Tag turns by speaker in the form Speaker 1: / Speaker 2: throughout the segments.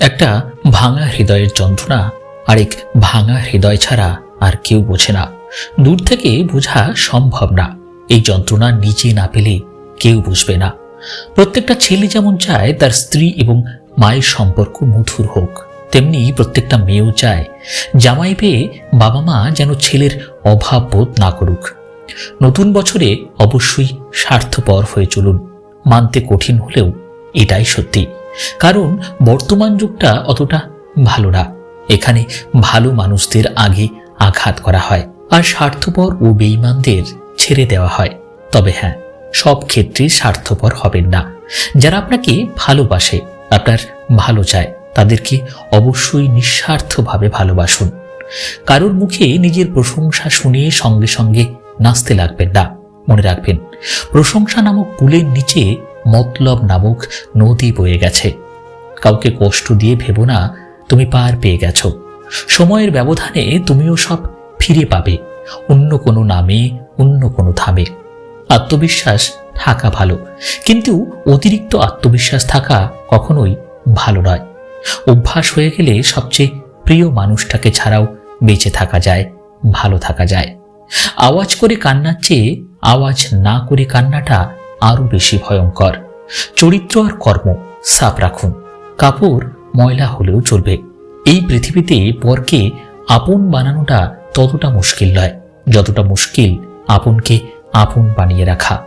Speaker 1: একটা ভাঙা হৃদয়ের যন্ত্রণা, আরেক ভাঙা হৃদয় ছাড়া আর কেউ বোঝে না। দূর থেকে বোঝা সম্ভব না। এই যন্ত্রণা নিজে না পেলে কেউ বুঝবে না। প্রত্যেকটা ছেলে যেমন চায় তার স্ত্রী এবং মায়ের সম্পর্ক মধুর হোক, তেমনি প্রত্যেকটা মেয়েও চায়। জামাই পেয়ে বাবা মা যেন ছেলের অভাব বোধ না করুক। নতুন বছরে অবশ্যই স্বার্থপর হয়ে চলুন। মানতে কঠিন হলেও এটাই সত্যি। কারণ বর্তমান যুগটা অতটা ভালো না। এখানে ভালো মানুষদের আগে আঘাত করা হয় আর স্বার্থপর ও বেইমানদের ছেড়ে দেওয়া হয়। তবে হ্যাঁ সব ক্ষেত্রে স্বার্থপর হবেন না। যারা আপনাকে ভালোবাসে, আপনার ভালো চায়, তাদেরকে অবশ্যই নিঃস্বার্থভাবে ভালোবাসুন। কারোর মুখে নিজের প্রশংসা শুনে সঙ্গে সঙ্গে নাচতে লাগবেন না। মনে রাখবেন, প্রশংসা নামক কুলের নিচে মতলব নামক নদী বয়ে গেছে। কাউকে কষ্ট দিয়ে ভেবো না, তুমি পার পেয়ে গেছো। সময়ের ব্যবধানে তুমিও সব ফিরে পাবে। অন্য কোনো নামে, অন্য কোনো ধামে। আত্মবিশ্বাস থাকা ভালো। কিন্তু অতিরিক্ত আত্মবিশ্বাস থাকা কখনোই ভালো নয়। অভ্যাস হয়ে গেলে সবচেয়ে প্রিয় মানুষটাকে ছাড়াও বেঁচে থাকা যায়, ভালো থাকা যায়। আওয়াজ করে কান্নার চেয়ে আওয়াজ না করে কান্নাটা আরও বেশি ভয়ঙ্কর। চরিত্র আর কর্ম সাফ রাখুন। কাপড় ময়লা হলেও চলবে। এই পৃথিবীতে পরকে আপন বানানোটা ততটা মুশকিল নয়। যতটা মুশকিল আপনকে আপন বানিয়ে রাখা।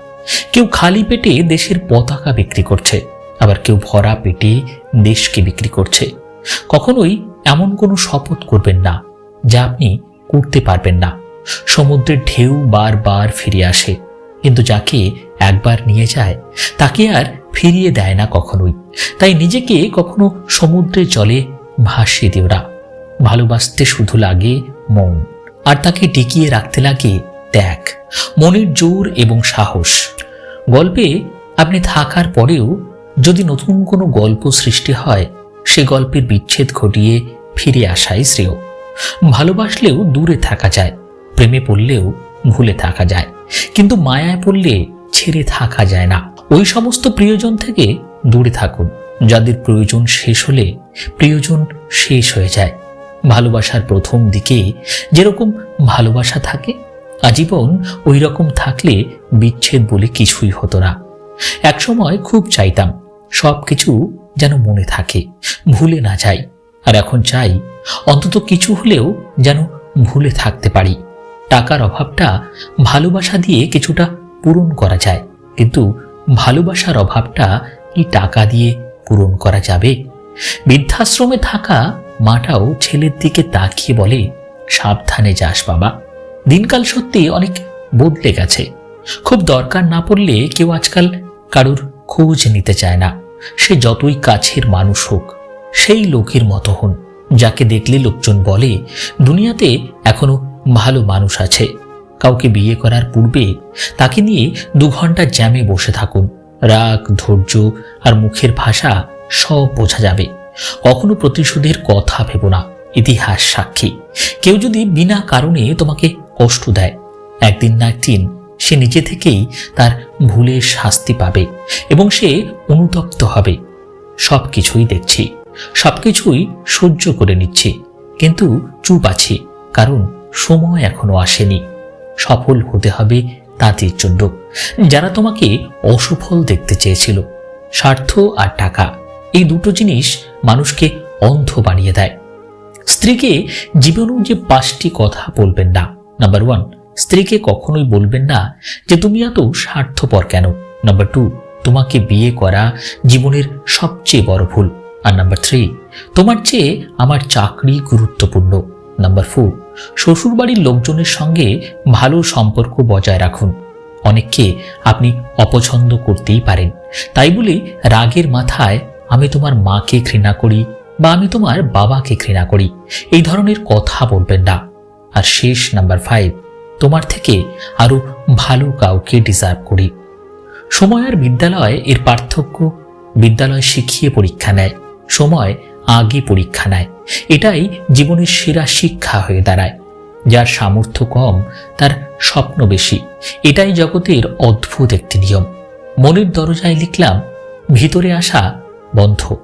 Speaker 1: কেউ খালি পেটে দেশের পতাকা বিক্রি করছে, আবার কেউ ভরা পেটে দেশকে বিক্রি করছে। কখনোই এমন কোনো শপথ করবেন না, যা আপনি করতে পারবেন না। সমুদ্রের ঢেউ বারবার ফিরে আসে, কিন্তু যাকে একবার নিয়ে যায়, তাকে আর ফিরিয়ে দেয় না কখনোই। তাই নিজেকে কখনো সমুদ্রের জলে ভাসিয়ে দিও না। ভালোবাসতে শুধু লাগে মন, আর তাকে টিকিয়ে রাখতে লাগে ত্যাগ, মনের জোর এবং সাহস। গল্পে আপনি থাকার পরেও যদি নতুন কোনো গল্প সৃষ্টি হয়, সে গল্পের বিচ্ছেদ ঘটিয়ে ফিরে আসাই শ্রেয়। ভালোবাসলেও দূরে থাকা যায়, প্রেমে পড়লেও ভুলে থাকা যায়। কিন্তু মায়ায় পড়লে ছেড়ে থাকা যায় না। ওই সমস্ত প্রিয়জন থেকে দূরে থাকুন। যাদের প্রয়োজন শেষ হলে প্রিয়জন শেষ হয়ে যায়। ভালোবাসার প্রথম দিকে যেরকম ভালোবাসা থাকে, আজীবন ওই রকম থাকলে বিচ্ছেদ বলে কিছুই হতো না। একসময় খুব চাইতাম সব কিছু যেন মনে থাকে, ভুলে না যাই। আর এখন চাই অন্তত কিছু হলেও যেন ভুলে থাকতে পারি। টাকার অভাবটা ভালোবাসা দিয়ে কিছুটা পূরণ করা যায়। কিন্তু ভালোবাসার অভাবটা কি টাকা দিয়ে পূরণ করা যাবে? বৃদ্ধাশ্রমে থাকা মাটাও ছেলের দিকে তাকিয়ে বলে, সাবধানে যাস বাবা। দিনকাল সত্যি অনেক বদলে গেছে। খুব দরকার না পড়লে কেউ আজকাল কারুর খোঁজ নিতে চায় না। সে যতই কাছের মানুষ হোক, সেই লোকের মতো হন। যাকে দেখলে লোকজন বলে, দুনিয়াতে এখনও ভালো মানুষ আছে। কাউকে বিয়ে করার পূর্বে তাকে নিয়ে দু ঘণ্টা জ্যামে বসে থাকুন। রাগ, ধৈর্য আর মুখের ভাষা সব বোঝা যাবে। কখনো প্রতিশোধের কথা ভেব না। ইতিহাস সাক্ষী। কেউ যদি বিনা কারণে তোমাকে কষ্ট দেয়, একদিন না একদিন সে নিজে থেকেই তার ভুলের শাস্তি পাবে এবং সে অনুতপ্ত হবে। সব কিছুই দেখছি সব কিছুই সহ্য করে নিচ্ছি, কিন্তু চুপ আছি, কারণ সময় এখনও আসেনি। সফল হতে হবে তাদের জন্য। যারা তোমাকে অসফল দেখতে চেয়েছিল, স্বার্থ আর টাকা, এই দুটো জিনিস মানুষকে অন্ধ বানিয়ে দেয়। স্ত্রীকে জীবনেও যে পাঁচটি কথা বলবেন না। নাম্বার ওয়ান স্ত্রীকে কখনোই বলবেন না যে, তুমি এত স্বার্থপর কেন? নাম্বার টু তোমাকে বিয়ে করা জীবনের সবচেয়ে বড় ভুল। আর নাম্বার থ্রি তোমার চেয়ে আমার চাকরি গুরুত্বপূর্ণ। নাম্বার ফোর শ্বশুরবাড়ির লোকজনের সঙ্গে ভালো সম্পর্ক বজায় রাখুন। অনেককে আপনি অপছন্দ করতেই পারেন। তাই বলে রাগের মাথায় আমি তোমার মাকে ঘৃণা করি বা আমি তোমার বাবাকে ঘৃণা করি, এই ধরনের কথা বলবেন না। আর শেষ নাম্বার ফাইভ তোমার থেকে আরও ভালো কাউকে ডিজার্ভ করি। সময় আর বিদ্যালয় এর পার্থক্য, বিদ্যালয় শিখিয়ে পরীক্ষা নেয়, সময় আগে পরীক্ষা নেয়। এটাই জীবনের সেরা শিক্ষা হয়ে দাঁড়ায়। যার সামর্থ্য কম, তার স্বপ্ন বেশি। এটাই জগতের অদ্ভুত একটি নিয়ম। মনের দরজায় লিখলাম, ভিতরে আসা বন্ধ।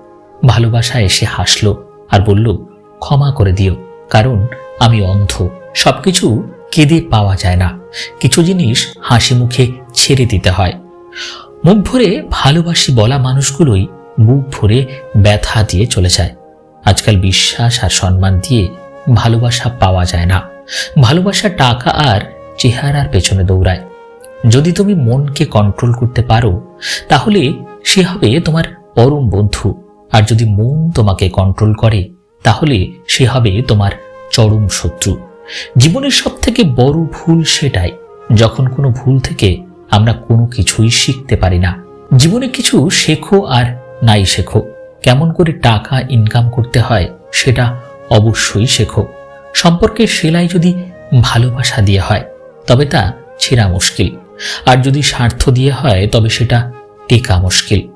Speaker 1: ভালোবাসা এসে হাসল আর বলল, ক্ষমা করে দিও, কারণ আমি অন্ধ। সবকিছু কেঁদে পাওয়া যায় না। কিছু জিনিস হাসি মুখে ছেড়ে দিতে হয়। মুখ ভরে ভালোবাসি বলা মানুষগুলোই বুক ভরে ব্যথা দিয়ে চলে যায়। আজকাল বিশ্বাস আর সম্মান দিয়ে ভালোবাসা পাওয়া যায় না। ভালোবাসা টাকা আর চেহারার পেছনে দৌড়ায়। যদি তুমি মনকে কন্ট্রোল করতে পারো, তাহলে সে হবে তোমার পরম বন্ধু। আর যদি মন তোমাকে কন্ট্রোল করে, তাহলে সে হবে তোমার চরম শত্রু। জীবনের সব থেকে বড় ভুল সেটাই, যখন কোনো ভুল থেকে আমরা কোনো কিছুই শিখতে পারি না। জীবনে কিছু শেখো আর নাই শেখো। কেমন করে টাকা ইনকাম করতে হয় সেটা অবশ্যই শেখো। সম্পর্কে সেলাই যদি ভালোবাসা দিয়ে হয়, তবে তা ছেঁড়া মুশকিল। আর যদি স্বার্থ দিয়ে হয়, তবে সেটা টেকা মুশকিল।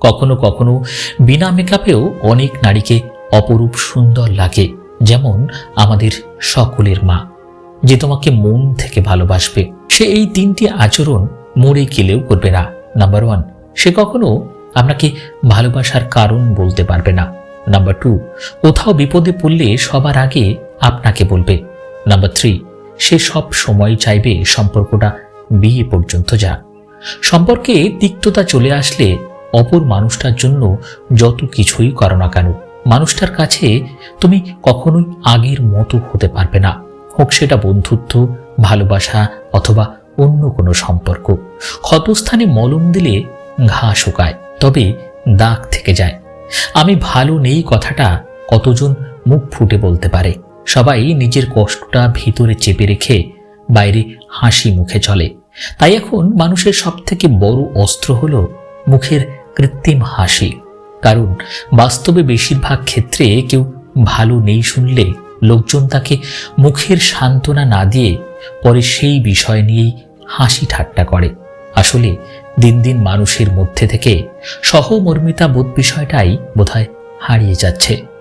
Speaker 1: কখনো কখনো বিনা মেকআপেও অনেক নারীকে অপরূপ সুন্দর লাগে, যেমন আমাদের সকলের মা, যে তোমাকে মন থেকে ভালোবাসবে। সে এই তিনটি আচরণ মরে গেলেও করবে না। নাম্বার ওয়ান, সে কখনো আপনাকে ভালোবাসার কারণ বলতে পারবে না? নাম্বার টু কোথাও বিপদে পড়লে সবার আগে আপনাকে বলবে। নাম্বার থ্রি সে সব সময় চাইবে সম্পর্কটা বিয়ে পর্যন্ত যাক। সম্পর্কে তিক্ততা চলে আসলে অপর মানুষটার জন্য যত কিছুই করো না কেন, মানুষটার কাছে তুমি কখনোই আগের মতো হতে পারবে না। হোক সেটা বন্ধুত্ব, ভালোবাসা অথবা অন্য কোনো সম্পর্ক। ক্ষতস্থানে মলম দিলে ঘা শুকায়। তবে দাগ থেকে যায়। আমি ভালো নেই কথাটা কতজন মুখ ফুটে বলতে পারে। সবাই নিজের কষ্টটা ভিতরে চেপে রেখে বাইরে হাসি মুখে চলে। তাই এখন মানুষের সব থেকে বড় অস্ত্র হলো মুখের কৃত্রিম হাসি। কারণ বাস্তবে বেশিরভাগ ক্ষেত্রে কেউ ভালো নেই শুনলে লোকজন তাকে মুখের সান্ত্বনা না দিয়ে পরে সেই বিষয় নিয়েই হাসি ঠাট্টা করে। আসলে দিন দিন মানুষের মধ্যে থেকে সহমর্মিতা বোধ বিষয়টাই বোধহয় হারিয়ে যাচ্ছে।